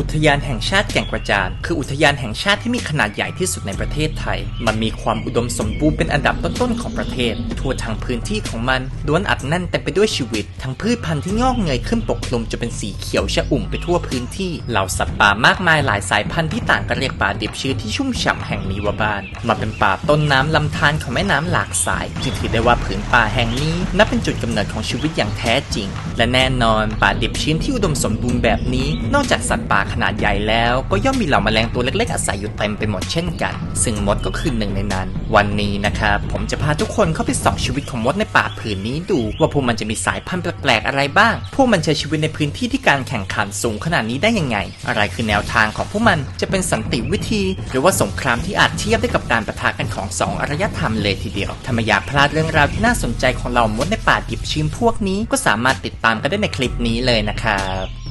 อุทยานแห่งชาติแก่งกระจาน คืออุทยานแห่งชาติที่มีขนาดใหญ่ที่สุดในประเทศไทย มันมีความอุดมสมบูรณ์เป็นอันดับต้นๆของประเทศ ทั่วทั้งพื้นที่ของมันล้วนอัดแน่นเต็มไปด้วยชีวิต ทั้งพืชพันธุ์ที่งอกเงยขึ้นปกคลุมจนเป็นสีเขียวชอุ่มไปทั่วพื้นที่เหล่าสัตว์ป่ามากมายหลายสายพันธุ์ที่ต่างกันเรียกป่าดิบชื้นที่ชุ่มฉ่ำแห่งนี้ว่าบ้านมันเป็นป่าต้นน้ำลำธารของแม่น้ำหลากสายจึงถือได้ว่าผืนป่าแห่งนี้นับเป็นจุดกำเนิดของชีวิตอย่างแท้จริง และแน่นอนป่าดิบชื้นที่อุดมสมบูรณ์แบบนี้ นอกจากสัตว์ป่าขนาดใหญ่แล้วก็ย่อมมีเหล่าแมลงตัวเล็กๆ อาศัยอยู่เต็มไปหมดเช่นกัน ซึ่งมดก็คือหนึ่งในนั้น วันนี้นะครับผมจะพาทุกคนเข้าไปส่องชีวิตของมดในป่าผืนนี้ดู ว่าพวกมันจะมีสายพันธุ์แปลกๆอะไรบ้าง พวกมันใช้ชีวิตในพื้นที่ที่การแข่งขันสูงขนาดนี้ได้ยังไง อะไรคือแนวทางของพวกมันจะเป็นสันติวิธี หรือว่าสงครามที่อาจเทียบได้กับการประทะกันของสองอารยธรรมเลยทีเดียวถ้าไม่อยากพลาดเรื่องราวที่น่าสนใจของเหล่ามดในป่าดิบชื้นพวกนี้ก็สามารถติดตามกันได้ในคลิปนี้เลยนะครับ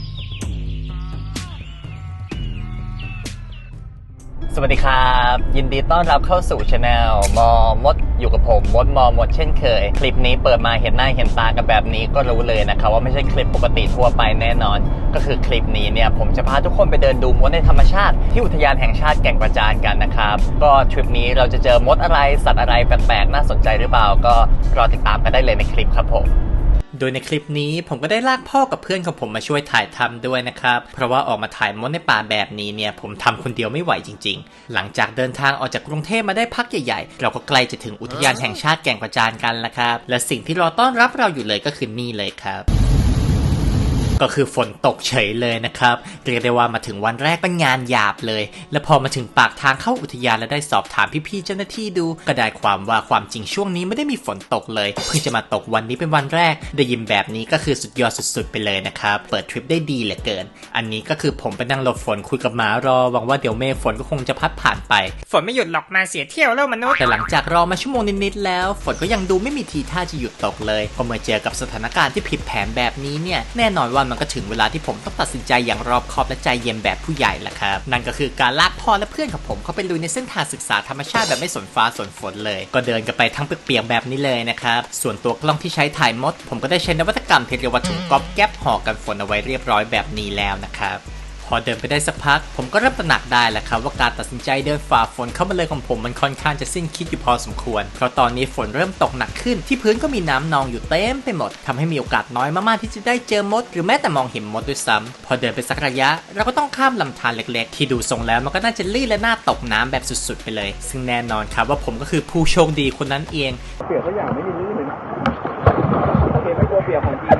วัสดีครับ ยินดีต้อนรับเข้าสู่ช anel มอมดอยู่กับผมมดมอมดเช่นเคย คลิปนี้เปิดมาเห็นหน้าเห็นตากันแบบนี้ก็รู้เลยนะครับว่าไม่ใช่คลิปปกติทั่วไปแน่นอน ก็คือคลิปนี้เนี่ยผมจะพาทุกคนไปเดินดูมดในธรรมชาติ ที่อุทยานแห่งชาติแก่งกระจานกันนะครับ ก็ทริปนี้เราจะเจอมดอะไรสัตว์อะไรแปลกๆน่าสนใจหรือเปล่า ก็รอติดตามกันได้เลยในคลิปครับผม โดยในคลิปนี้ผมก็ได้ลากพ่อกับเพื่อนของผมมาช่วยถ่ายทำด้วยนะครับ เพราะว่าออกมาถ่ายมดในป่าแบบนี้เนี่ยผมทำคนเดียวไม่ไหวจริง ๆ หลังจากเดินทางออกจากกรุงเทพมาได้พักใหญ่ๆ เราก็ใกล้จะถึงอุทยานแห่งชาติแก่งกระจานกันแล้วครับ และสิ่งที่รอต้อนรับเราอยู่เลยก็คือนี่เลยครับ ก็คือฝนตกเฉยเลยนะครับ เรียกได้ว่ามาถึงวันแรกเป็นงานหยาบเลย และพอมาถึงปากทางเข้าอุทยานและได้สอบถามพี่ๆเจ้าหน้าที่ดู ก็ได้ความว่าความจริงช่วงนี้ไม่ได้มีฝนตกเลยเพิ่งจะมาตกวันนี้เป็นวันแรก ได้ยินแบบนี้ก็คือสุดยอดสุดๆไปเลยนะครับ เปิดทริปได้ดีเหลือเกิน อันนี้ก็คือผมไปนั่งหลบฝนคุยกับหมารอหวังว่าเดี๋ยวเมฆฝนก็คงจะพัดผ่านไป ฝนไม่หยุดหรอกมาเสียเที่ยวแล้วมนุษย์แต่หลังจากรอมาชั่วโมงนิดๆแล้ว ฝนก็ยังดูไม่มีทีท่าจะหยุดตกเลยพอเมื่อเจอกับสถานการณ์ที่ผิดแผนแบบนี้เนี่ยแน่นอนว่ามันก็ถึงเวลาที่ผมต้องตัดสินใจอย่างรอบคอบและใจเย็นแบบผู้ใหญ่ละครับ นั่นก็คือการลากพ่อและเพื่อนของผมเข้าไปลุยในเส้นทางศึกษาธรรมชาติแบบไม่สนฟ้าสนฝนเลย ก็เดินกันไปทั้งเปียกๆแบบนี้เลยนะครับ ส่วนตัวกล้องที่ใช้ถ่ายมด ผมก็ได้ใช้นวัตกรรมเทเลวัตถุก๊อบแก๊บห่อกันฝนเอาไว้เรียบร้อยแบบนี้แล้วนะครับ พอเดินไปได้สักพัก ผมก็เริ่มตระหนักได้แหละครับว่าการตัดสินใจเดินฝ่าฝนเข้ามาเลยของผมมันค่อนข้างจะสิ้นคิดอยู่พอสมควร เพราะตอนนี้ฝนเริ่มตกหนักขึ้นที่พื้นก็มีน้ำนองอยู่เต็มไปหมดทำให้มีโอกาสน้อยมากๆที่จะได้เจอมด หรือแม้แต่มองเห็นมดด้วยซ้ำพอเดินไปสักระยะ เราก็ต้องข้ามลำธารเล็กๆ ที่ดูทรงแล้วมันก็น่าจะลื่นและน่าตกน้ำแบบสุดๆ ไปเลย ซึ่งแน่นอนครับว่าผมก็คือผู้โชคดีคนนั้นเองเปียกก็อย่างไม่มีลื่นเลยนะโอเคไม่กลัวเปียกของจริง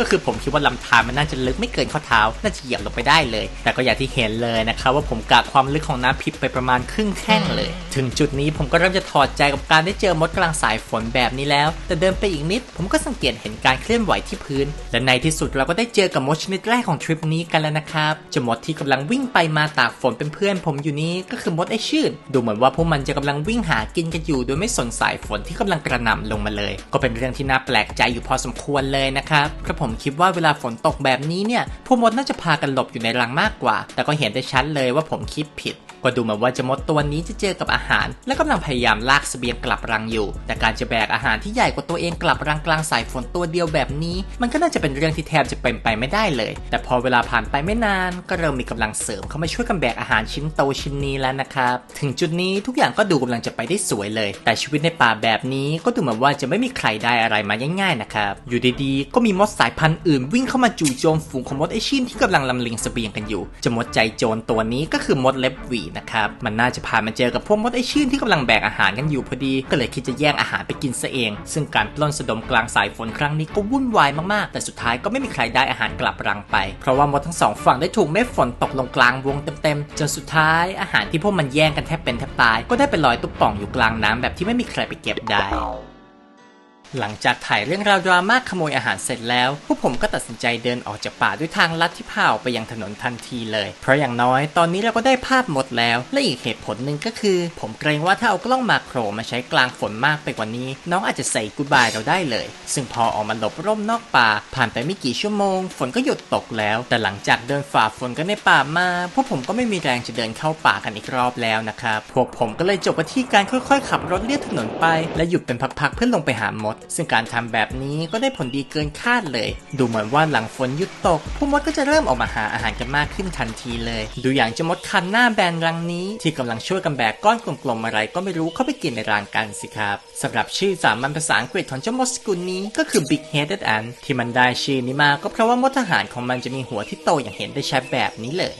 ก็คือผมคิดว่าลำธารมันน่าจะลึกไม่เกินข้อเท้า น่าจะเหยียบลงไปได้เลย แต่ก็อย่างที่เห็นเลยนะครับว่าผมกะความลึกของน้ำพิบไปประมาณครึ่งแข้งเลย ถึงจุดนี้ผมก็เริ่มจะถอดใจกับการได้เจอมดกลางสายฝนแบบนี้แล้ว แต่เดินไปอีกนิด ผมก็สังเกตเห็นการเคลื่อนไหวที่พื้น และในที่สุดเราก็ได้เจอกับมดชนิดแรกของทริปนี้กันแล้วนะครับจะมดที่กำลังวิ่งไปมาตากฝนเป็นเพื่อน ผมอยู่นี้ก็คือมดไอชื่น ดูเหมือนว่าพวกมันจะกำลังวิ่งหากินกันอยู่ โดยไม่สนสายฝนที่กำลังกระหน่ำลงมาเลย ก็เป็นเรื่องที่น่าแปลกใจอยู่พอสมควรเลยนะครับเพระผมคิดว่าเวลาฝนตกแบบนี้เนี่ยพวกมดน่าจะพากันหลบอยู่ในรังมากกว่า แต่ก็เห็นได้ชัดเลยว่าผมคิดผิดก็ดูเหมือนว่าจะมดตัวนี้จะเจอกับอาหาร และกำลังพยายามลากสเสบียงกลับรังอยู่ แต่การจะแบกอาหารที่ใหญ่กว่าตัวเองกลับรังกลางสายฝนตัวเดียวแบบนี้ มันก็น่าจะเป็นเรื่องที่แทบจะเป็นไปไม่ได้เลย แต่พอเวลาผ่านไปไม่นาน ก็เริ่มมีกำลังเสริมเข้ามาช่วยกันแบกอาหารชิ้นโตชิ้นนี้แล้วนะครับ ถึงจุดนี้ทุกอย่างก็ดูกำลังจะไปได้สวยเลย แต่ชีวิตในป่าแบบนี้ก็ดูเหมือนว่าจะไม่มีใครได้อะไรมาง่ายๆนะครับ อยู่ดีๆ ก็มีมดสายพันธุ์อื่นวิ่งเข้ามาจู่โจมฝูงของมดไอชินที่กำลังลำเลียงสเสบียงกันอยู่จะมดใจโจรตัวนี้ก็คือมดเล็บหวีนะครับมันน่าจะพามาเจอกับพวกมดไอชินที่กำลังแบกอาหารกันอยู่พอดี ก็เลยคิดจะแย่งอาหารไปกินซะเอง ซึ่งการปล้นสะดมกลางสายฝนครั้งนี้ก็วุ่นวายมากๆ แต่สุดท้ายก็ไม่มีใครได้อาหารกลับรังไป เพราะว่ามดทั้งสองฝั่งได้ถูกเม็ดฝนตกลงกลางวงเต็มๆจนสุดท้ายอาหารที่พวกมันแย่งกันแทบเป็นแทบตาย ก็ได้ไปลอยตุ๊บป่องอยู่กลางน้ำแบบที่ไม่มีใครไปเก็บได้ หลังจากถ่ายเรื่องราวดราม่าขโมยอาหารเสร็จแล้วพวกผมก็ตัดสินใจเดินออกจากป่าด้วยทางลัดที่พาออกไปยังถนนทันทีเลย เพราะอย่างน้อยตอนนี้เราก็ได้ภาพหมดแล้ว และอีกเหตุผลหนึ่งก็คือ ผมเกรงว่าถ้าเอากล้องมาโครมาใช้กลางฝนมากไปกว่านี้ น้องอาจจะใส่กูบายเราได้เลย ซึ่งพอออกมาหลบร่มนอกป่า ผ่านไปไม่กี่ชั่วโมง ฝนก็หยุดตกแล้ว แต่หลังจากเดินฝ่าฝนกันในป่ามาพวกผมก็ไม่มีแรงจะเดินเข้าป่ากันอีกรอบแล้วนะครับพวกผมก็เลยจบไปที่การค่อยๆ ขับรถเลียบถนนไป และหยุดเป็นพักๆเพื่อลงไปหามดซึ่งการทำแบบนี้ก็ได้ผลดีเกินคาดเลย ดูเหมือนว่าหลังฝนหยุดตกผู้มดก็จะเริ่มออกมาหาอาหารกันมากขึ้นทันทีเลย ดูอย่างเจมดคันหน้าแบนรังนี้ ที่กำลังช่วยกันแบกก้อนกลมๆอะไรก็ไม่รู้เข้าไปกินในรังกันสิครับสำหรับชื่อสามัญภาษาอังกฤษของเจ้ามดสกุลนี้ก็คือ Big Headed Ant ที่มันได้ชื่อนี้มาก็เพราะว่ามดทหารของมันจะมีหัวที่โตอย่างเห็นได้ชัดแบบนี้เลย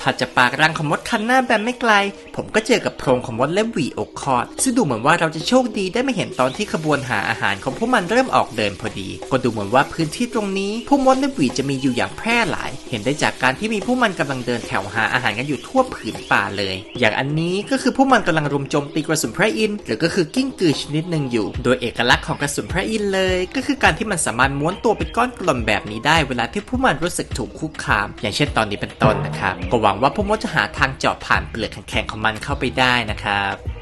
ถัดจากปากรังของมดคันหน้าแบนไม่ไกล ผมก็เจอกับโพรงของมดเล็บหวีอกคอด ซึ่งดูเหมือนว่าเราจะโชคดีได้มาเห็นตอนที่ขบวนหาอาหารของพวกมันเริ่มออกเดินพอดี ก็ดูเหมือนว่าพื้นที่ตรงนี้พวกมดเล็บหวีจะมีอยู่อย่างแพร่หลาย เห็นได้จากการที่มีพวกมันกำลังเดินแถวหาอาหารกันอยู่ทั่วผืนป่าเลย อย่างอันนี้ก็คือพวกมันกำลังรุมโจมตีกระสุนพระอินทร์หรือก็คือกิ้งกือชนิดหนึ่งอยู่ โดยเอกลักษณ์ของกระสุนพระอินทร์เลย ก็คือการที่มันสามารถม้วนตัวเป็นก้อนกลมแบบนี้ได้เวลาที่พวกมันรู้สึกถูกคุกคาม อย่างเช่นตอนนี้เป็นต้นนะครับก็หวังว่าพวกมดจะหาทางเจาะผ่านเปลือกแข็งๆของมันเข้าไปได้นะครับ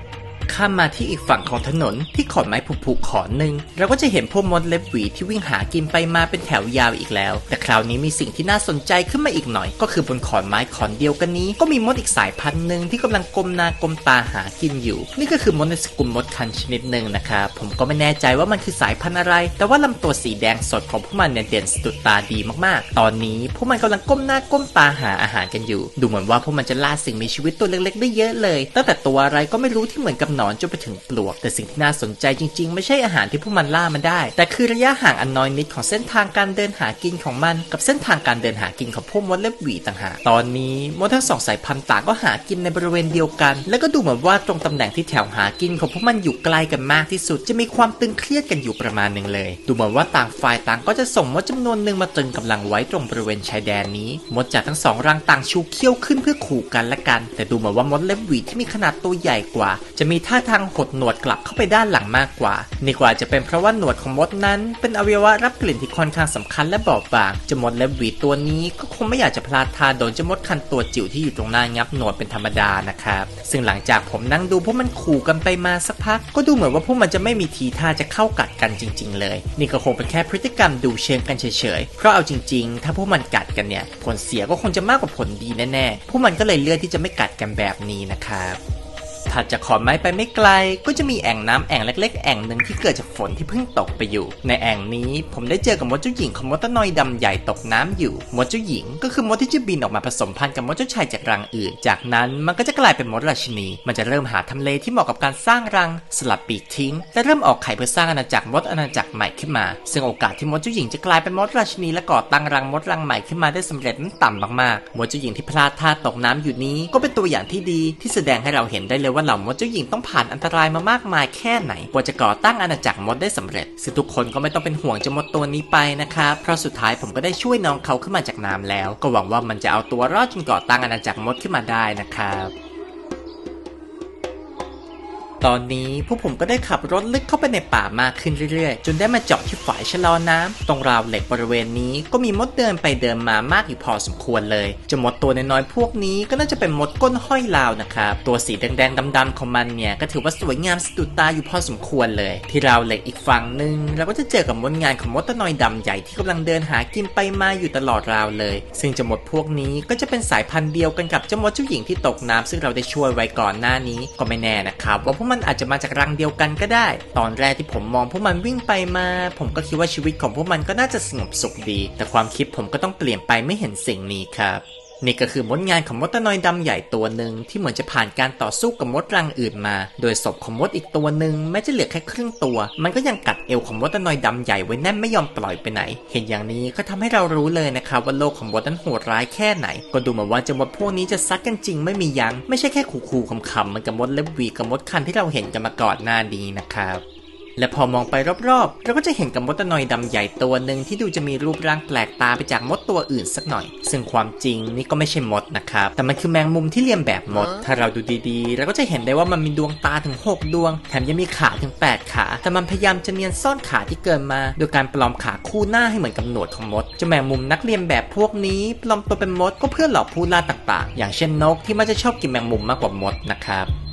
ข้ามมาที่อีกฝั่งของถนนที่ขอนไม้ผุๆขอนหนึ่งเราก็จะเห็นพวกมดเล็บหวีที่วิ่งหากินไปมาเป็นแถวยาวอีกแล้ว แต่คราวนี้มีสิ่งที่น่าสนใจขึ้นมาอีกหน่อย ก็คือบนขอนไม้ขอนเดียวกันนี้ ก็มีมดอีกสายพันธุ์หนึ่งที่กำลังกลมหนากลมตาหากินอยู่ นี่ก็คือมดในสกุลมดคันชนิดหนึ่งนะครับผมก็ไม่แน่ใจว่ามันคือสายพันธุ์อะไร แต่ว่าลำตัวสีแดงสดของพวกมันเนี่ยเด่นสะดุดตาดีมากๆ ตอนนี้พวกมันกำลังก้มหน้าก้มตาหาอาหารกันอยู่ ดูเหมือนว่าพวกมันจะล่าสิ่งมีชีวิตตัวเล็กๆ ได้เยอะเลย ตั้งแต่ตัวอะไรก็ไม่รู้ที่เหมือนกับหนอนจนไปถึงปลวก แต่สิ่งที่น่าสนใจจริง ๆ ไม่ใช่อาหารที่พวกมันล่ามันได้ แต่คือระยะห่างอันน้อยนิดของเส้นทางการเดินหากินของมัน กับเส้นทางการเดินหากินของพวกมดเล็บหวีต่างหากตอนนี้มดทั้งสองสายพันธุ์ต่างก็หากินในบริเวณเดียวกัน แล้วก็ดูเหมือนว่าตรงตำแหน่งที่แถวหากินของพวกมันอยู่ไกลกันมากที่สุด จะมีความตึงเครียดกันอยู่ประมาณหนึ่งเลย ดูเหมือนว่าต่างฝ่ายต่างก็จะส่งมดจำนวนหนึ่งมาตรึงกำลังไว้ตรงบริเวณชายแดนนี้ มดจากทั้งสองรังต่างชูเขี้ยวขึ้นเพื่อขู่กันและกัน แต่ดูเหมือนว่ามดเล็บหวีที่มีขนาดตัวใหญ่กว่า จะมีท่าทางหดหนวดกลับเข้าไปด้านหลังมากกว่า นี่กว่าจะเป็นเพราะว่าหนวดของมดนั้น เป็นอวัยวะรับกลิ่นที่ค่อนข้างสำคัญและบอบบางจะมดเล็บหวีตัวนี้ก็คงไม่อยากจะพลาดท่าโดนจมดคันตัวจิ๋วที่อยู่ตรงหน้างับหนวดเป็นธรรมดานะครับ ซึ่งหลังจากผมนั่งดูพวกมันขู่กันไปมาสักพัก ก็ดูเหมือนว่าพวกมันจะไม่มีทีท่าจะเข้ากัดกันจริง ๆ เลย นี่ก็คงเป็นแค่พฤติกรรมดูเชิงกันเฉยๆ เพราะเอาจริง ๆ ถ้าพวกมันกัดกันเนี่ย ผลเสียก็คงจะมากกว่าผลดีแน่ๆ พวกมันก็เลยเลือกที่จะไม่กัดกันแบบนี้นะครับ ถัดจากขอนไม้ไปไม่ไกล ก็จะมีแอ่งน้ำแอ่งเล็ก ๆ แอ่งหนึ่งที่เกิดจากฝนที่เพิ่งตกไปอยู่ ในแอ่งนี้ผมได้เจอกับมดเจ้าหญิงของมดตะนอยดำใหญ่ตกน้ำอยู่ มดเจ้าหญิง ก็คือมดที่จะบินออกมาผสมพันธุ์กับมดเจ้าชายจากรังอื่น จากนั้นมันก็จะกลายเป็นมดราชินี มันจะเริ่มหาทำเลที่เหมาะกับการสร้างรัง สลับปีกทิ้ง และเริ่มออกไข่เพื่อสร้างอาณาจักรมดอาณาจักรใหม่ขึ้นมา ซึ่งโอกาสที่มดเจ้าหญิงจะกลายเป็นมดราชินีและก่อตั้งรังมดรังใหม่ขึ้นมาได้สำเร็จนั้นต่ำมากๆ มดเจ้าหญิงที่พลาดท่าตกน้ำอยู่นี้ก็เป็นตัวอย่างที่ดีที่แสดงให้เราเห็นได้เลยว่าเหล่ามดเจ้าหญิงต้องผ่านอันตรายมามากมายแค่ไหนกว่าจะก่อตั้งอาณาจักรมดได้สำเร็จซึ่งทุกคนก็ไม่ต้องเป็นห่วงเจ้ามดตัวนี้ไปนะครับเพราะสุดท้ายผมก็ได้ช่วยน้องเขาขึ้นมาจากน้ำแล้ว ก็หวังว่ามันจะเอาตัวรอดจนก่อตั้งอาณาจักรมดขึ้นมาได้นะครับ ตอนนี้พวกผมก็ได้ขับรถลึกเข้าไปในป่ามากขึ้นเรื่อยๆ จนได้มาเจาะที่ฝายชะลอน้ำตรงราวเหล็กบริเวณนี้ก็มีมดเดินไปเดินมามากอยู่พอสมควรเลยจะมดตัวน้อยๆพวกนี้ก็น่าจะเป็นมดก้นห้อยลาวนะครับตัวสีแดงๆดำๆของมันเนี่ยก็ถือว่าสวยงามสะดุดตาอยู่พอสมควรเลย ที่ราวเหล็กอีกฝั่งหนึ่งเราก็จะเจอกับมดงานของมดตะนอยดำใหญ่ที่กำลังเดินหากินไปมาอยู่ตลอดราวเลย ซึ่งจะมดพวกนี้ก็จะเป็นสายพันธุ์เดียวกันกับเจ้ามดเจ้าหญิงที่ตกน้ำซึ่งเราได้ช่วยไว้ก่อนหน้านี้ก็ไม่แน่นะครับว่าพวกมันอาจจะมาจากรังเดียวกันก็ได้ ตอนแรกที่ผมมองพวกมันวิ่งไปมา ผมก็คิดว่าชีวิตของพวกมันก็น่าจะสงบสุขดี แต่ความคิดผมก็ต้องเปลี่ยนไปไม่เห็นสิ่งนี้ครับ นี่ก็คือมดงานของมดตะนอยดำใหญ่ตัวหนึ่งที่เหมือนจะผ่านการต่อสู้กับมดรังอื่นมา โดยศพของมดอีกตัวหนึ่งแม้จะเหลือแค่ครึ่งตัว มันก็ยังกัดเอวของมดตะนอยดำใหญ่ไว้แน่นไม่ยอมปล่อยไปไหน เห็นอย่างนี้ก็ทำให้เรารู้เลยนะครับว่าโลกของมดนั้นโหดร้ายแค่ไหน ก็ดูเหมือนว่าเจะมดพวกนี้จะซัดกันจริงไม่มียัง้งไม่ใช่แค่ขู่ๆคำๆมันกับมดเล็บวีกับมดคันที่เราเห็นกันมาก่อนหน้านี้นะครับ และพอมองไปรอบๆ เราก็จะเห็นกับมดตะนอยดำใหญ่ตัวหนึ่งที่ดูจะมีรูปร่างแปลกตาไปจากมดตัวอื่นสักหน่อย ซึ่งความจริงนี่ก็ไม่ใช่มดนะครับ แต่มันคือแมงมุมที่เลียนแบบมด ถ้าเราดูดีๆ เราก็จะเห็นได้ว่ามันมีดวงตาถึง 6 ดวง แถมยังมีขาถึง 8 ขา แต่มันพยายามจะเนียนซ่อนขาที่เกินมา โดยการปลอมขาคู่หน้าให้เหมือนกับหนวดของมดเจ้าแมงมุมนักเรียนแบบพวกนี้ปลอมตัวเป็นมดก็เพื่อหลอกผู้ล่าต่างๆ อย่างเช่นนกที่มันจะชอบกินแมงมุมมากกว่ามดนะครับ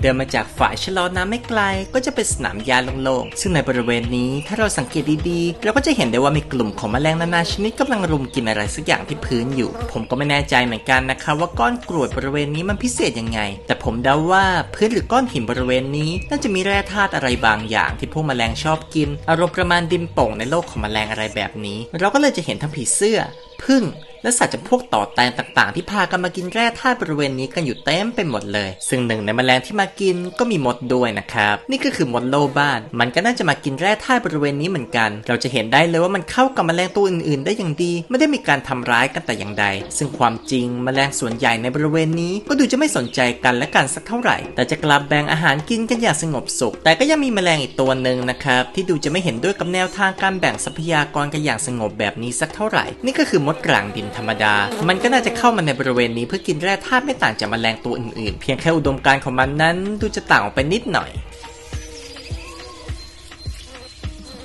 เดินมาจากฝ่ายชะลอน้ำไม่ไกล ก็จะเป็นสนามหญ้าโล่งๆ ซึ่งในบริเวณนี้ถ้าเราสังเกตดีๆ เราก็จะเห็นได้ว่ามีกลุ่มของแมลงนานาชนิดกำลังรุมกินอะไรสักอย่างที่พื้นอยู่ ผมก็ไม่แน่ใจเหมือนกันนะคะว่าก้อนกรวดบริเวณนี้มันพิเศษยังไง แต่ผมเดาว่าพื้นหรือก้อนหินบริเวณนี้น่าจะมีแร่ธาตุอะไรบางอย่าง ที่พวกแมลงชอบกิน อารมณ์ประมาณดินโป่งในโลกของแมลงอะไรแบบนี้ เราก็เลยจะเห็นทั้งผีเสื้อผึ้ง และสัตว์จำพวกต่อแตนต่างๆ ที่พากันมากินแร่ธาตุบริเวณนี้กันอยู่เต็มไปหมดเลย ซึ่งหนึ่งในแมลงที่มากินก็มีมดด้วยนะครับ นี่ก็คือมดโลบ้าน มันก็น่าจะมากินแร่ธาตุบริเวณนี้เหมือนกัน เราจะเห็นได้เลยว่ามันเข้ากับแมลงตัวอื่นๆ ได้อย่างดี ไม่ได้มีการทำร้ายกันแต่อย่างใด ซึ่งความจริงแมลงส่วนใหญ่ในบริเวณนี้ก็ดูจะไม่สนใจกันและกันสักเท่าไหร่ แต่จะกลับแบ่งอาหารกินกันอย่างสงบสุข แต่ก็ยังมีแมลงอีกตัวหนึ่งนะครับที่ดูจะไม่เห็นด้วยกับแนวทางการแบ่งทรัพยากรกันอย่างสงบแบบนี้สักเท่าไหร่ นี่ก็คือมดกลางดินธรรมดา มันก็น่าจะเข้ามาในบริเวณนี้เพื่อกินแร่ธาตุไม่ต่างจากแมลงตัวอื่นๆ เพียงแค่อุดมการณ์ของมันนั้น ดูจะต่างออกไปนิดหน่อย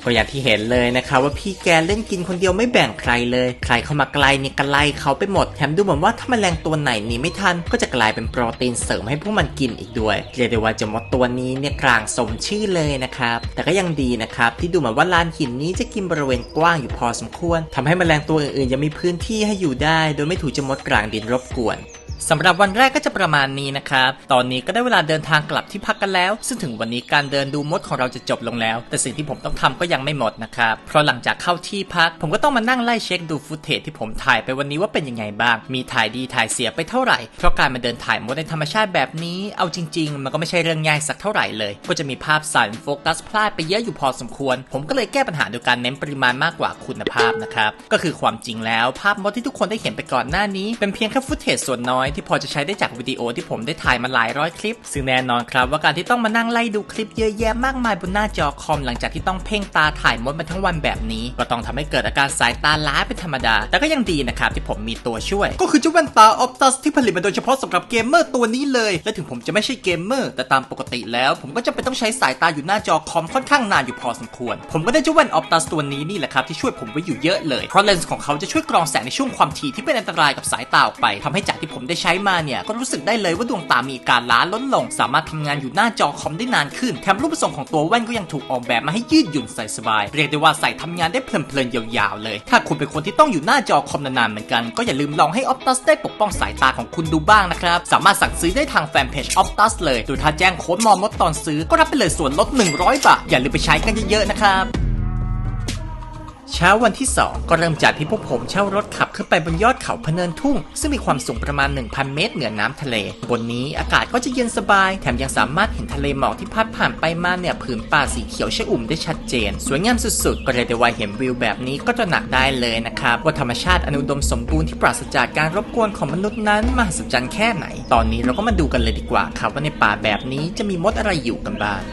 ก็อย่างที่เห็นเลยนะคะว่าพี่แกเล่นกินคนเดียวไม่แบ่งใครเลย ใครเข้ามาไกลเนี่ยก็ไลเขาไปหมดแถมดูเหมือนว่าถ้าแมลงตัวไหนหนีไม่ทัน ก็จะกลายเป็นโปรตีนเสริมให้พวกมันกินอีกด้วยเรียกได้ว่าเจมดตัวนี้เนี่ยกลางสมชื่อเลยนะครับแต่ก็ยังดีนะครับที่ดูเหมือนว่าลานหินนี้จะกินบริเวณกว้างอยู่พอสมควรทำให้แมลงตัวอื่นๆยังมีพื้นที่ให้อยู่ได้ โดยไม่ถูกเจมดกลางดินรบกวน สำหรับวันแรกก็จะประมาณนี้นะครับ ตอนนี้ก็ได้เวลาเดินทางกลับที่พักกันแล้ว ซึ่งถึงวันนี้การเดินดูมดของเราจะจบลงแล้ว แต่สิ่งที่ผมต้องทำก็ยังไม่หมดนะครับ เพราะหลังจากเข้าที่พัก ผมก็ต้องมานั่งไล่เช็คดูฟุตเทจที่ผมถ่ายไปวันนี้ว่าเป็นยังไงบ้าง มีถ่ายดีถ่ายเสียไปเท่าไหร่ เพราะการมาเดินถ่ายมดในธรรมชาติแบบนี้ เอาจริง ๆ มันก็ไม่ใช่เรื่องง่ายสักเท่าไหร่เลย ก็จะมีภาพสั่นโฟกัสพลาดไปเยอะอยู่พอสมควร ผมก็เลยแก้ปัญหาโดยการเน้นปริมาณมากกว่าคุณภาพนะครับ ก็คือความจริงแล้วภาพมดที่ทุกคนได้เห็นไปก่อนหน้านี้เป็นเพียงแค่ฟุตเทจส่วนน้อยที่พอจะใช้ได้จากวิดีโอที่ผมได้ถ่ายมาหลายร้อยคลิป ซึ่งแน่นอนครับว่าการที่ต้องมานั่งไล่ดูคลิปเยอะแยะมากมายบนหน้าจอคอมหลังจากที่ต้องเพ่งตาถ่ายมดมาทั้งวันแบบนี้ ก็ต้องทำให้เกิดอาการสายตาล้าเป็นธรรมดา แต่ก็ยังดีนะครับที่ผมมีตัวช่วย ก็คือเจ้าแว่นตา Optus ที่ผลิตมาโดยเฉพาะสำหรับเกมเมอร์ตัวนี้เลย และถึงผมจะไม่ใช่เกมเมอร์แต่ตามปกติแล้ว ผมก็จะเป็นต้องใช้สายตาอยู่หน้าจอคอมค่อนข้างนานอยู่พอสมควร ผมก็ได้เจ้าแว่น Optus ตัวนี้นี่แหละครับที่ช่วยผมไว้อยู่เยอะเลยเพราะเลนส์ของเขาจะช่วยกรองแสงในช่วงความถี่ที่เป็นอันตรายกับสายตาออกไปทำให้จากที่ผมได้ใช้มาเนี่ยก็รู้สึกได้เลยว่าดวงตามีการล้าลดลง สามารถทำงานอยู่หน้าจอคอมได้นานขึ้นแถมรูปทรงของตัวแว่นก็ยังถูกออกแบบมาให้ยืดหยุ่นใส่สบาย เรียกได้ว่าใส่ทำงานได้เพลินๆยาวๆเลย ถ้าคุณเป็นคนที่ต้องอยู่หน้าจอคอมนานๆเหมือนกัน ก็อย่าลืมลองให้ Optus ได้ปกป้องสายตาของคุณดูบ้างนะครับ สามารถสั่งซื้อได้ทางแฟนเพจ Optus เลย โดยถ้าแจ้งโค้ดมอมดตอนซื้อก็รับไปเลยส่วนลด 100 บาท อย่าลืมไปใช้กันเยอะๆนะครับ เช้าวันที่ 2 ก็เริ่มจากที่พวกผมเช่ารถขับขึ้นไปบนยอดเขาพเนินทุ่ง ซึ่งมีความสูงประมาณ 1,000 เมตรเหนือน้ำทะเล บนนี้อากาศก็จะเย็นสบาย แถมยังสามารถเห็นทะเลหมอกที่พัดผ่านไปมาเนี่ยผืนป่าสีเขียวชอุ่มได้ชัดเจน สวยงามสุดๆ ก็เรียได้ว่าเห็นวิวแบบนี้ก็จะหนักได้เลยนะครับว่าธรรมชาติอนุดมสมบูรณ์ที่ปราศจากการรบกวนของมนุษย์นั้นมหัศจรรย์แค่ไหน ตอนนี้เราก็มาดูกันเลยดีกว่าครับว่าในป่าแบบนี้จะมีมดอะไรอยู่กันบ้าง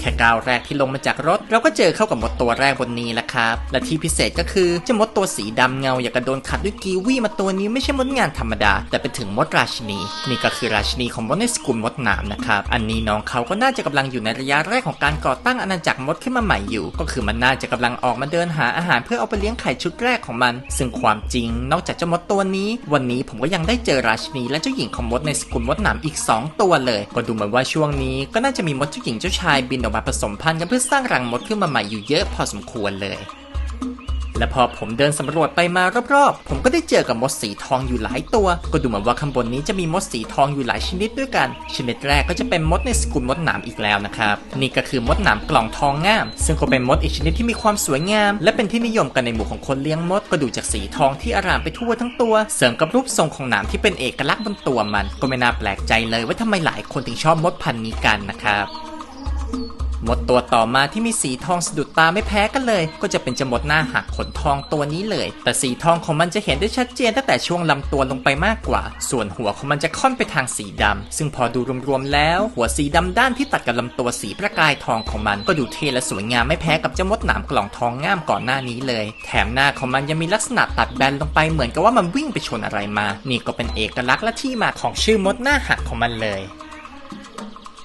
แค่ก้าวแรกที่ลงมาจากรถ เราก็เจอเข้ากับมดตัวแรกบนนี้แหละครับ และที่พิเศษก็คือเจ้ามดตัวสีดำเงาอยางกระโดนขัดด้วยกีวีมาตัวนี้ไม่ใช่มดงานธรรมดา แต่เป็นถึงมดราชินี นี่ก็คือราชินีของมดในสกุลมดหนามนะครับ อันนี้น้องเขาก็น่าจะกำลังอยู่ในระยะแรกของการก่อตั้งอาณาจักรมดขึ้นมาใหม่อยู่ ก็คือมันน่าจะกำลังออกมาเดินหาอาหารเพื่อเอาไปเลี้ยงไข่ชุดแรกของมัน ซึ่งความจริง นอกจากเจ้ามดตัวนี้ วันนี้ผมก็ยังได้เจอราชินี และเจ้าหญิงของมดในสกุลมดหนามอีกสองตัวเลย ก็ดูเหมือนว่าช่วงนี้ก็น่าจะมีมดเจ้าหญิงเจ้าชายบินออกมาผสมพันธุ์กันเพื่อสร้างรังมดขึ้นมาใหม่อยู่เยอะพอสมควรเลย และพอผมเดินสำรวจไปมารอบๆ ผมก็ได้เจอกับมดสีทองอยู่หลายตัว ก็ดูเหมือนว่าข้างบนนี้จะมีมดสีทองอยู่หลายชนิดด้วยกัน ชนิดแรกก็จะเป็นมดในสกุลมดหนามอีกแล้วนะครับ นี่ก็คือมดหนามกล่องทองงาม ซึ่งก็เป็นมดอีกชนิดที่มีความสวยงาม และเป็นที่นิยมกันในหมู่ของคนเลี้ยงมด ก็ดูจากสีทองที่อารามไปทั่วทั้งตัว เสริมกับรูปทรงของหนามที่เป็นเอกลักษณ์บนตัวมัน ก็ไม่น่าแปลกใจเลยว่าทำไมหลายคนถึงชอบมดพันธุ์นี้กันนะครับ มดตัวต่อมาที่มีสีทองสะดุดตาไม่แพ้กันเลย ก็จะเป็นจมดหน้าหักขนทองตัวนี้เลย แต่สีทองของมันจะเห็นได้ชัดเจนตั้งแต่ช่วงลำตัวลงไปมากกว่า ส่วนหัวของมันจะค่อนไปทางสีดำซึ่งพอดูรวมๆแล้ว หัวสีดำด้านที่ตัดกับลำตัวสีประกายทองของมันก็ดูเท่และสวยงามไม่แพ้กับเจ้ามดหนามกล่องทองง่ามก่อนหน้านี้เลย แถมหน้าของมันยังมีลักษณะตัดแบนลงไปเหมือนกับว่ามันวิ่งไปชนอะไรมา นี่ก็เป็นเอกลักษณ์และที่มาของชื่อมดหน้าหักของมันเลย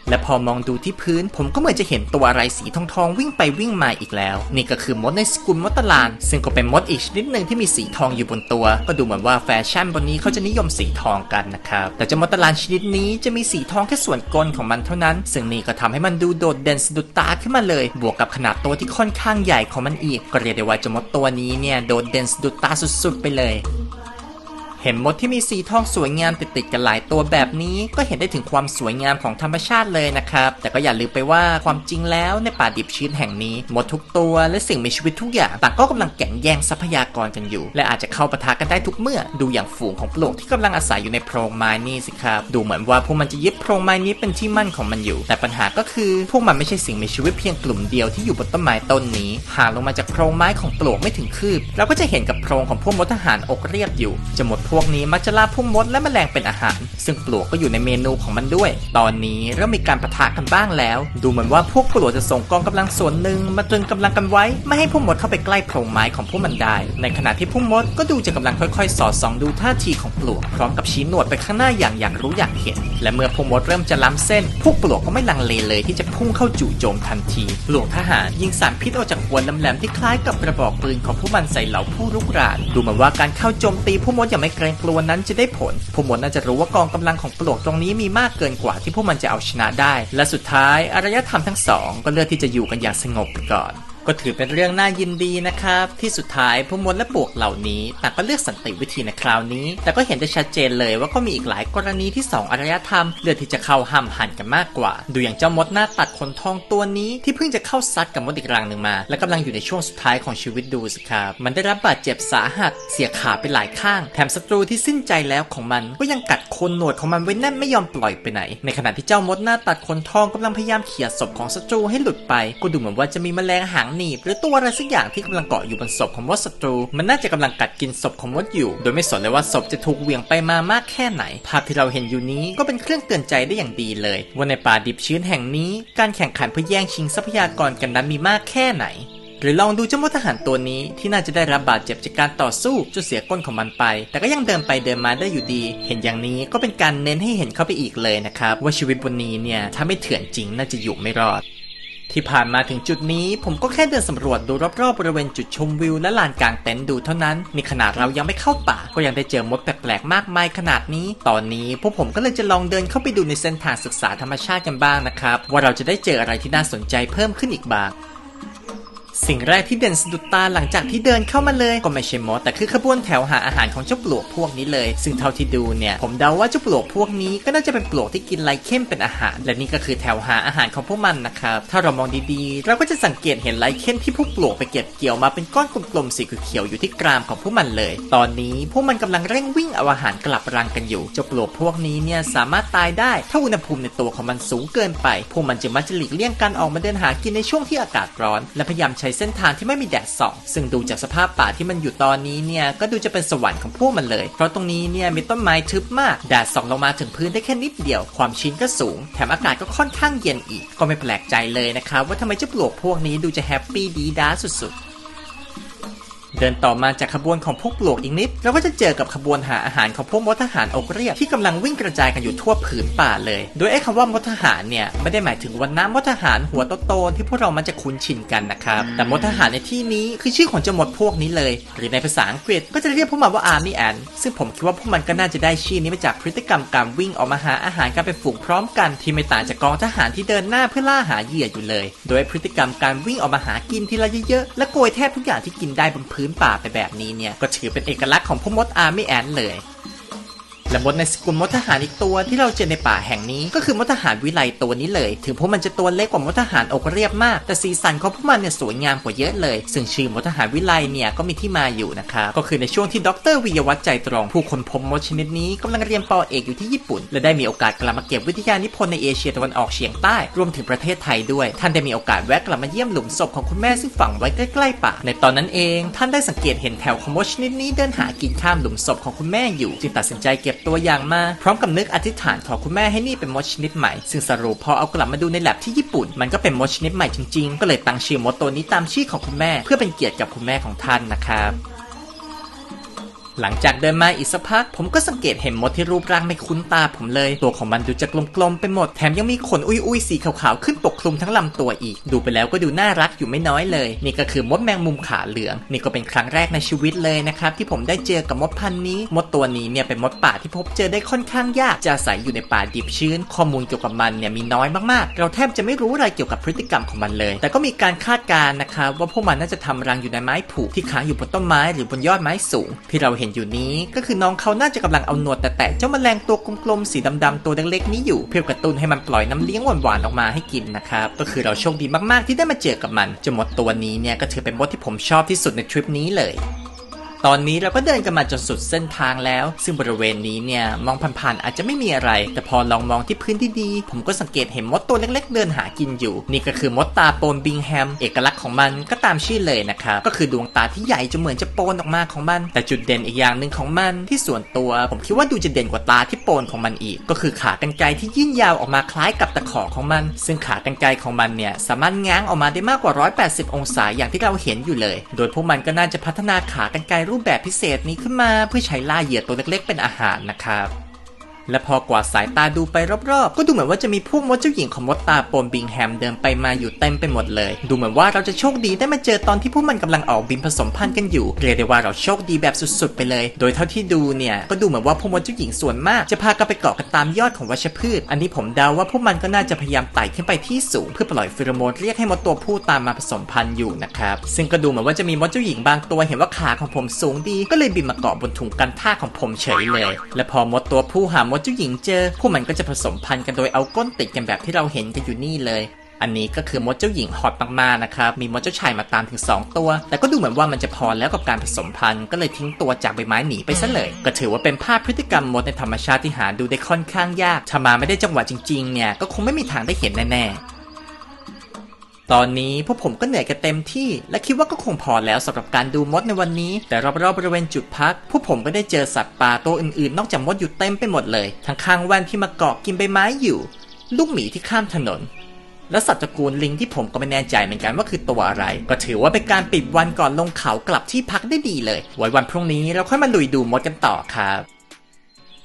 และพอมองดูที่พื้น ผมก็เหมือนจะเห็นตัวอะไรสีทองทองวิ่งไปวิ่งมาอีกแล้ว นี่ก็คือมดในสกุลมดตลาน ซึ่งก็เป็นมดอีกชนิดหนึ่งที่มีสีทองอยู่บนตัว ก็ดูเหมือนว่าแฟชั่นบนนี้เขาจะนิยมสีทองกันนะครับ แต่เจ้ามดตลานชนิดนี้จะมีสีทองแค่ส่วนก้นของมันเท่านั้น ซึ่งนี่ก็ทำให้มันดูโดดเด่นสะดุดตาขึ้นมาเลย บวกกับขนาดตัวที่ค่อนข้างใหญ่ของมันอีก ก็เรียกได้ว่าเจ้ามดตัวนี้เนี่ยโดดเด่นสะดุดตาสุดๆ ไปเลย เห็นมดที่มีสีทองสวยงามติดๆกันหลายตัวแบบนี้ ก็เห็นได้ถึงความสวยงามของธรรมชาติเลยนะครับ แต่ก็อย่าลืมไปว่าความจริงแล้วในป่าดิบชื้นแห่งนี้ มดทุกตัวและสิ่งมีชีวิตทุกอย่างต่างก็กำลังแข่งแย่งทรัพยากรกันอยู่ และอาจจะเข้าปะทะกันได้ทุกเมื่อ ดูอย่างฝูงของปลวกที่กำลังอาศัยอยู่ในโพรงไม้นี่สิครับดูเหมือนว่าพวกมันจะยึดโพรงไม้นี้เป็นที่มั่นของมันอยู่ แต่ปัญหาก็คือพวกมันไม่ใช่สิ่งมีชีวิตเพียงกลุ่มเดียวที่อยู่บนต้นไม้ต้นนี้ห่างลงมาจากโพรงไม้ของปลวกไม่ถึงคืบเราก็จะเห็นกับโพรงของพวกมดทหารอกเรียบอยู่จะหมดพวกนี้มักจะล่าพวกมมดและแมลงเป็นอาหาร ซึ่งปลวกก็อยู่ในเมนูของมันด้วย ตอนนี้เริ่มมีการประทะกันบ้างแล้ว ดูเหมือนว่าพวกปลวกจะส่งกองกำลังส่วนหนึ่งมาตรึงกำลังกันไว้ ไม่ให้พวกมมดเข้าไปใกล้โพรงไม้ของพวกมันได้ ในขณะที่พวกมมดก็ดูจะกำลังค่อยๆ สอดส่องดูท่าทีของปลวกพร้อมกับชี้หนวดไปข้างหน้าอย่างอยากรู้อยากเห็น และเมื่อพวกมมดเริ่มจะล้ำเส้นพวกปลวกก็ไม่ลังเลเลยที่จะพุ่งเข้าจู่โจมทันทีปลวกทหารยิงสารพิษออกจากหัวแหลมๆที่คล้ายกับกระบอกปืนของพวกมันใส่เหล่าผู้รุกรานดูเหมือนว่าการเข้าโจมตีพวกมดอย่างไม่เกรงกลัวนั้นจะได้ผลพวกมดน่าจะรู้ว่ากองกำลังของปลวกตรงนี้มีมากเกินกว่าที่พวกมันจะเอาชนะได้ และสุดท้ายอารยธรรมทั้งสองก็เลือกที่จะอยู่กันอย่างสงบไปก่อน ก็ถือเป็นเรื่องน่ายินดีนะครับ ที่สุดท้ายพวกมดและปวกเหล่านี้ต่างก็เลือกสันติวิธีในคราวนี้ แต่ก็เห็นได้ชัดเจนเลยว่าก็มีอีกหลายกรณีที่สองอารยธรรมเลือกที่จะเข้าห้ามหันกันมากกว่า ดูอย่างเจ้ามดหน้าตัดขนทองตัวนี้ที่เพิ่งจะเข้าซัดกับมดอีกรังหนึ่งมา และกำลังอยู่ในช่วงสุดท้ายของชีวิตดูสิครับมันได้รับบาดเจ็บสาหัสเสียขาไปหลายข้าง แถมศัตรูที่สิ้นใจแล้วของมันก็ยังกัดโคนหนวดของมันไว้แน่นไม่ยอมปล่อยไปไหน ในขณะที่เจ้ามดหน้าตัดขนทองกำลังพยายามเขี่ยศพของศัตรูให้หลุดไป ก็ดูเหมือนว่าจะมีแมลงหางหนีบหรือตัวอะไรสักอย่างที่กำลังเกาะอยู่บนศพของมดศัตรู มันน่าจะกำลังกัดกินศพของมดอยู่ โดยไม่สนเลยว่าศพจะถูกเหวี่ยงไปมามากแค่ไหน ภาพที่เราเห็นอยู่นี้ก็เป็นเครื่องเตือนใจได้อย่างดีเลย ว่าในป่าดิบชื้นแห่งนี้ การแข่งขันเพื่อแย่งชิงทรัพยากรกันนั้นมีมากแค่ไหนหรือลองดูเจ้ามดทหารตัวนี้ที่น่าจะได้รับบาดเจ็บจากการต่อสู้จนเสียก้นของมันไป แต่ก็ยังเดินไปเดินมาได้อยู่ดี เห็นอย่างนี้ก็เป็นการเน้นให้เห็นเข้าไปอีกเลยนะครับ ว่าชีวิตบนนี้เนี่ยถ้าไม่เถื่อนจริงน่าจะอยู่ไม่รอด ที่ผ่านมาถึงจุดนี้ผมก็แค่เดินสำรวจดูรอบๆบริเวณจุดชมวิวและลานกลางเต็นท์ดูเท่านั้น มีขนาดเรายังไม่เข้าป่า ก็ยังได้เจอมดแปลกๆมากมายขนาดนี้ ตอนนี้พวกผมก็เลยจะลองเดินเข้าไปดูในเส้นทางศึกษาธรรมชาติกันบ้างนะครับ ว่าเราจะได้เจออะไรที่น่าสนใจเพิ่มขึ้นอีกบ้าง สิ่งแรกที่เด่นสะดุดตาหลังจากที่เดินเข้ามาเลยก็ไม่ใช่มดแต่คือขบวนแถวหาอาหารของเจ้าปลวกพวกนี้เลย ซึ่งเท่าที่ดูเนี่ยผมเดาว่าเจ้าปลวกพวกนี้ก็น่าจะเป็นปลวกที่กินไลเข้มเป็นอาหาร และนี่ก็คือแถวหาอาหารของพวกมันนะครับถ้าเรามองดีๆ เราก็จะสังเกตเห็นไลเข้มที่พวกปลวกไปเก็บเกี่ยวมาเป็นก้อนกลมๆสีเขียวอยู่ที่กรามของพวกมันเลย ตอนนี้พวกมันกำลังเร่งวิ่งเอาอาหารกลับรังกันอยู่เจ้าปลวกพวกนี้เนี่ยสามารถตายได้ถ้าอุณหภูมิในตัวของมันสูงเกินไป พวกมันจึงมักจะหลีกเลี่ยงการออกมาเดินหากินในช่วงที่อากาศร้อนและพยายามใช้เส้นทางที่ไม่มีแดดส่อง ซึ่งดูจากสภาพป่าที่มันอยู่ตอนนี้เนี่ยก็ดูจะเป็นสวรรค์ของพวกมันเลย เพราะตรงนี้เนี่ยมีต้นไม้ทึบมากแดดส่องลงมาถึงพื้นได้แค่นิดเดียว ความชื้นก็สูง แถมอากาศก็ค่อนข้างเย็นอีก ก็ไม่แปลกใจเลยนะครับว่าทำไมเจ้าปลวกพวกนี้ดูจะแฮปปี้ดีด้าสุดๆ เดินต่อมาจากขบวนของพวกปลวกอีกนิดเราก็จะเจอกับขบวนหาอาหารของพวกมดทหารอกเรียบที่กำลังวิ่งกระจายกันอยู่ทั่วผืนป่าเลย โดยไอ้คำว่ามดทหารเนี่ยไม่ได้หมายถึงวันน้ำมดทหารหัวโตๆที่พวกเรามันจะคุ้นชินกันนะครับแต่มดทหารในที่นี้คือชื่อของเจ้ามดพวกนี้เลย หรือในภาษาอังกฤษก็จะเรียกพวกมันว่า Army Ant ซึ่งผมคิดว่าพวกมันก็น่าจะได้ชื่อนี้มาจากพฤติกรรมการวิ่งออกมาหาอาหารกันเป็นฝูงพร้อมกันที่ไม่ต่างจากกองทหารที่เดินหน้าเพื่อล่าหาเหยื่ออยู่เลย โดยพฤติกรรมการวิ่งออกมาหากินทีละเยอะๆและโกยแทบทุกอย่างที่กินได้บนพื้นป่าไปแบบนี้เนี่ย ก็ถือเป็นเอกลักษณ์ของพวกมดอาร์มี่แอนเลย และมดในสกุลมดทหารอีกตัวที่เราเจอในป่าแห่งนี้ก็คือมดทหารวิไลตัวนี้เลย ถึงพวกมันจะตัวเล็กกว่ามดทหารอกเรียบมาก แต่สีสันของพวกมันเนี่ยสวยงามกว่าเยอะเลย ซึ่งชื่อมดทหารวิไลเนี่ยก็มีที่มาอยู่นะครับก็คือในช่วงที่ดรวิยวัฒน์ใจตรองผู้คนพบมดชนิดนี้กำลังเรียนปอเอกอยู่ที่ญี่ปุ่น และได้มีโอกาสกลับมาเก็บวิทยานิพนธ์ในเอเชียตะวันออกเฉียงใต้รวมถึงประเทศไทยด้วย ท่านได้มีโอกาสแวะกลับมาเยี่ยมหลุมศพของคุณแม่ซึ่งฝังไว้ใกล้ๆป่าในตอนนั้นเอง ท่านได้สังเกตเห็นแถวของมดชนิดนี้เดินหากินข้ามหลุมศพของคุณแม่อยู่ จึงตัดสินใจเก็บตัวอย่างมา พร้อมกับนึกอธิษฐานขอคุณแม่ให้นี่เป็นมดชนิดใหม่ ซึ่งสรุปพอเอากลับมาดูในแลบที่ญี่ปุ่น มันก็เป็นมดชนิดใหม่จริงๆ ก็เลยตั้งชื่อมดตัวนี้ตามชื่อของคุณแม่ เพื่อเป็นเกียรติกับคุณแม่ของท่านนะครับ หลังจากเดินมาอีกสักพัก ผมก็สังเกตเห็นมดที่รูปร่างไม่คุ้นตาผมเลย ตัวของมันดูจะกลมๆไปหมด แถมยังมีขนอุ้ยๆสีขาวๆขึ้นปกคลุมทั้งลำตัวอีก ดูไปแล้วก็ดูน่ารักอยู่ไม่น้อยเลย นี่ก็คือมดแมงมุมขาเหลือง นี่ก็เป็นครั้งแรกในชีวิตเลยนะครับที่ผมได้เจอกับมดพันธุ์นี้ มดตัวนี้เนี่ยเป็นมดป่าที่พบเจอได้ค่อนข้างยาก จะอาศัยอยู่ในป่าดิบชื้น ข้อมูลเกี่ยวกับมันเนี่ยมีน้อยมากๆ เราแทบจะไม่รู้อะไรเกี่ยวกับพฤติกรรมของมันเลย แต่ก็มีการคาดการณ์นะครับว่าพวกมันน่าจะทำรังอยู่ในไม้ผูกที่ค้างอยู่บนต้นไม้หรือบนยอดไม้สูง ที่เราเห็นอยู่นี้ ก็คือน้องเขาน่าจะกำลังเอาหนวดแต่แตะเจ้าแมลงตัวกลมๆสีดำๆตัวเล็กๆนี้อยู่เพื่อกระตุ้นให้มันปล่อยน้ำเลี้ยงหวานๆออกมาให้กินนะครับก็คือเราโชคดีมากๆที่ได้มาเจอกับมันจ้ามดตัวนี้เนี่ยก็ถือเป็นมดที่ผมชอบที่สุดในทริปนี้เลย ตอนนี้เราก็เดินกันมาจนสุดเส้นทางแล้ว ซึ่งบริเวณนี้เนี่ยมองผ่านๆอาจจะไม่มีอะไร แต่พอลองมองที่พื้นที่ดี ผมก็สังเกตเห็นมดตัวเล็กๆ เดินหากินอยู่ นี่ก็คือมดตาโปนบิงแฮม เอกลักษณ์ของมันก็ตามชื่อเลยนะครับ ก็คือดวงตาที่ใหญ่จนเหมือนจะโปนออกมาของมัน แต่จุดเด่นอีกอย่างหนึ่งของมันที่ส่วนตัว ผมคิดว่าดูจะเด่นกว่าตาที่โปนของมันอีก ก็คือขากรรไกรที่ยื่นยาวออกมาคล้ายกับตะขอของมัน ซึ่งขากรรไกรของมันเนี่ยสามารถง้างออกมาได้มากกว่า 180 องศาอย่างที่เราเห็นอยู่เลย โดยพวกมันก็น่าจะพัฒนาขากรรไกรรูปแบบพิเศษนี้ขึ้นมาเพื่อใช้ล่าเหยื่อตัวเล็กๆเป็นอาหารนะครับ และพอกวาดสายตาดูไปรอบๆ ก็ดูเหมือนว่าจะมีพวกมดเจ้าหญิงของมดตาปนบิงแฮมเดินไปมาอยู่เต็มไปหมดเลย ดูเหมือนว่าเราจะโชคดีได้มาเจอตอนที่พวกมันกำลังออกบินผสมพันธุ์กันอยู่ เรียกได้ว่าเราโชคดีแบบสุดๆ ไปเลย โดยเท่าที่ดูเนี่ย ก็ดูเหมือนว่าพวกมดเจ้าหญิงส่วนมาก จะพากันไปเกาะกันตามยอดของวัชพืช อันนี้ผมเดาว่าพวกมันก็น่าจะพยายามไต่ขึ้นไปที่สูงเพื่อปล่อยฟีโรโมนเรียกให้มดตัวผู้ตามมาผสมพันธุ์อยู่นะครับ ซึ่งก็ดูเหมือนว่าจะมีมดเจ้าหญิงบางตัวเห็นว่าขาของผมสูงดี ก็เลยบินมาเกาะบนถุงกันท่าของผมเฉยเลย และพอมดตัวผู้หามดเจ้าหญิงเจอ พวกมันก็จะผสมพันธุ์กันโดยเอาก้นติดกันแบบที่เราเห็นกันอยู่นี่เลย อันนี้ก็คือมดเจ้าหญิงฮอตมากๆนะครับ มีมดเจ้าชายมาตามถึง 2 ตัว แต่ก็ดูเหมือนว่ามันจะพอแล้วกับการผสมพันธุ์ก็เลยทิ้งตัวจากใบไม้หนีไปซะเลย ก็ถือว่าเป็นภาพพฤติกรรมมดในธรรมชาติที่หาดูได้ค่อนข้างยากถ้ามาไม่ได้จังหวะจริงๆเนี่ยก็คงไม่มีทางได้เห็นแน่ๆ ตอนนี้พวกผมก็เหนื่อยกันเต็มที่ และคิดว่าก็คงพอแล้วสำหรับการดูมดในวันนี้ แต่รอบๆบริเวณจุดพัก พวกผมก็ได้เจอสัตว์ป่าตัวอื่นๆ นอกจากมดอยู่เต็มไปหมดเลย ทั้งข้างแว่นที่มาเกาะกินใบไม้อยู่ ลูกหมีที่ข้ามถนน และสัตว์ตระกูลลิงที่ผมก็ไม่แน่ใจเหมือนกันว่าคือตัวอะไร ก็ถือว่าเป็นการปิดวันก่อนลงเขากลับที่พักได้ดีเลย ไว้วันพรุ่งนี้เราค่อยมาลุยดูมดกันต่อครับ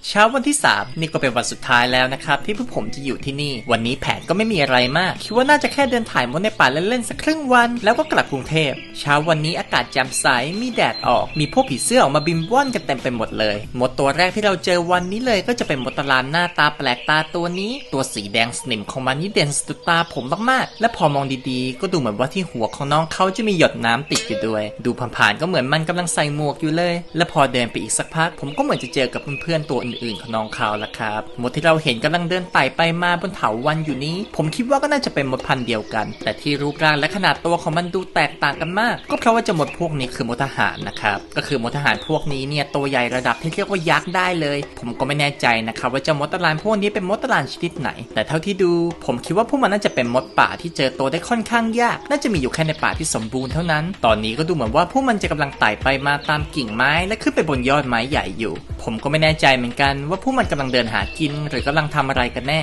เช้าวันที่ 3 นี่ก็เป็นวันสุดท้ายแล้วนะครับ ที่พวกผมจะอยู่ที่นี่ วันนี้แผนก็ไม่มีอะไรมาก คิดว่าน่าจะแค่เดินถ่ายมดในป่าเล่นๆสักครึ่งวัน แล้วก็กลับกรุงเทพ เช้าวันนี้อากาศแจ่มใสมีแดดออก มีพวกผีเสื้อออกมาบินว่อนกันเต็มไปหมดเลยมดตัวแรกที่เราเจอวันนี้เลยก็จะเป็นมดตะลานหน้าตาแปลกตาตัวนี้ ตัวสีแดงสนิมของมันนี่เด่นสุดตาผมมากๆ และพอมองดีๆ ก็ดูเหมือนว่าที่หัวของน้องเขาจะมีหยดน้ำติดอยู่ด้วย ดูผ่านๆก็เหมือนมันกำลังใส่หมวกอยู่เลย และพอเดินไปอีกสักพัก ผมก็เหมือนจะเจอกับเพื่อนๆตัวอื่นๆของน้องเขาละครับมดที่เราเห็นกำลังเดินไต่ไปมาบนเถาวันอยู่นี้ ผมคิดว่าก็น่าจะเป็นมดพันธุ์เดียวกัน แต่ที่รูปร่างและขนาดตัวของมันดูแตกต่างกันมาก ก็เพราะว่าจะมดพวกนี้คือมดทหารนะครับก็คือมดทหารพวกนี้เนี่ยตัวใหญ่ระดับที่เรียกว่ายักษ์ได้เลย ผมก็ไม่แน่ใจนะครับว่าเจ้ามดตะลานพวกนี้เป็นมดตะลานชนิดไหน แต่เท่าที่ดู ผมคิดว่าพวกมันน่าจะเป็นมดป่าที่เจอตัวได้ค่อนข้างยาก น่าจะมีอยู่แค่ในป่าที่สมบูรณ์เท่านั้น ตอนนี้ก็ดูเหมือนว่าพวกมันจะกำลังไต่ไปมาตามกิ่งไม้และขึ้นไปบนยอดไม้ใหญ่อยู่ ผมก็ไม่แน่ใจเหมือนกันว่าพวกมันกำลังเดินหากินหรือกำลังทำอะไรกันแน่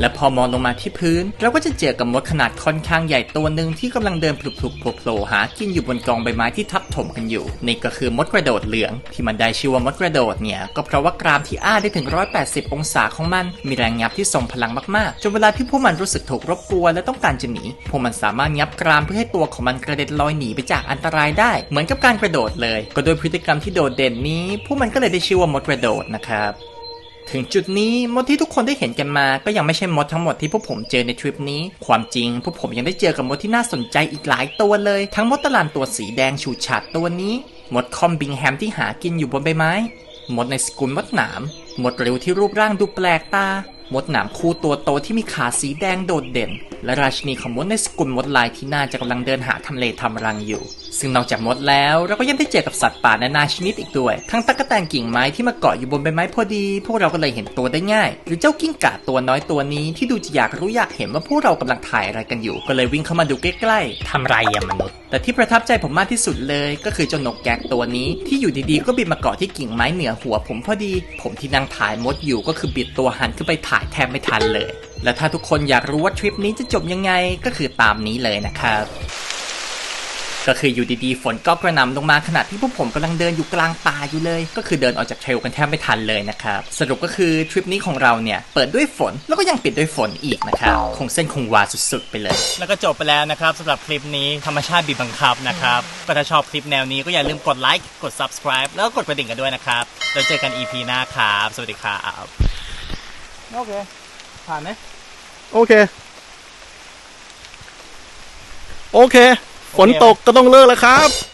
และพอมองลงมาที่พื้น เราก็จะเจอกับมดขนาดค่อนข้างใหญ่ตัวหนึ่งที่กำลังเดินพลุกๆโผล่หากินอยู่บนกองใบไม้ที่ทับถมกันอยู่นี่ก็คือมดกระโดดเหลือง ที่มันได้ชื่อว่ามดกระโดดเนี่ยก็เพราะว่ากรามที่อ้าได้ถึง 180 องศาของมันมีแรงงับที่ทรงพลังมากๆจนเวลาที่พวกมันรู้สึกถูกรบกวนและต้องการจะหนีพวกมันสามารถงับกรามเพื่อให้ตัวของมันกระเด็นลอยหนีไปจากอันตรายได้ เหมือนกับการกระโดดเลย ก็โดยพฤติกรรมที่โดดเด่นนี้ พวกมันก็เลยได้ชื่อว่ามดกระโดดนะครับ ถึงจุดนี้มดที่ทุกคนได้เห็นกันมาก็ยังไม่ใช่มดทั้งหมดที่พวกผมเจอในทริปนี้ ความจริงพวกผมยังได้เจอกับมดที่น่าสนใจอีกหลายตัวเลย ทั้งมดตะลานตัวสีแดงฉูดฉาดตัวนี้ มดคอมบิงแฮมที่หากินอยู่บนใบไม้ มดในสกุลมดหนาม มดเร็วที่รูปร่างดูแปลกตา มดหนามคู่ตัวโตที่มีขาสีแดงโดดเด่น และราชินีของมดในสกุลมดลายที่น่าจะกำลังเดินหาทำเลทำรังอยู่ ซึ่งนอกจากมดแล้วเราก็ยังได้เจอกับสัตว์ป่านานาชนิดอีกด้วย ทั้งตะกแตนกิ่งไม้ที่มาเกาะอยู่บนใบไม้พอดี พวกเราก็เลยเห็นตัวได้ง่าย หรือเจ้ากิ้งก่าตัวน้อยตัวนี้ที่ดูจะอยากรู้อยากเห็นว่าพวกเรากำลังถ่ายอะไรกันอยู่ ก็เลยวิ่งเข้ามาดูใกล้ๆทำไรอะมนุษย์ แต่ที่ประทับใจผมมากที่สุดเลย ก็คือเจ้านกแก๊กตัวนี้ที่อยู่ดีๆก็บินมาเกาะที่กิ่งไม้เหนือหัวผมพอดี ผมที่นั่งถ่ายมดอยู่ก็คือบิดตัวหันขึ้นไปถ่ายแทบไม่ทันเลย และถ้าทุกคนอยากรู้ว่าทริปนี้จะจบยังไงก็คือตามนี้เลยนะครับ ก็คืออยู่ดีๆฝนก็กระหน่ำลงมาขณะที่พวกผมกำลังเดินอยู่กลางป่าอยู่เลย ก็คือเดินออกจากเทรลกันแทบไม่ทันเลยนะครับ สรุปก็คือทริปนี้ของเราเนี่ยเปิดด้วยฝนแล้วก็ยังปิดด้วยฝนอีกนะครับคงเส้นคงวาสุดๆไปเลย แล้วก็จบไปแล้วนะครับสำหรับคลิปนี้ธรรมชาติบีบบังคับนะครับก็ถ้าชอบคลิปแนวนี้ก็อย่าลืมกดไลค์กด subscribe แล้วก็กดกระดิ่งกันด้วยนะครับแล้วเจอกัน EP หน้าครับสวัสดีครับโอเค ผ่านไหมโอเค โอเค ฝนตกก็ต้องเลิกแล้วครับ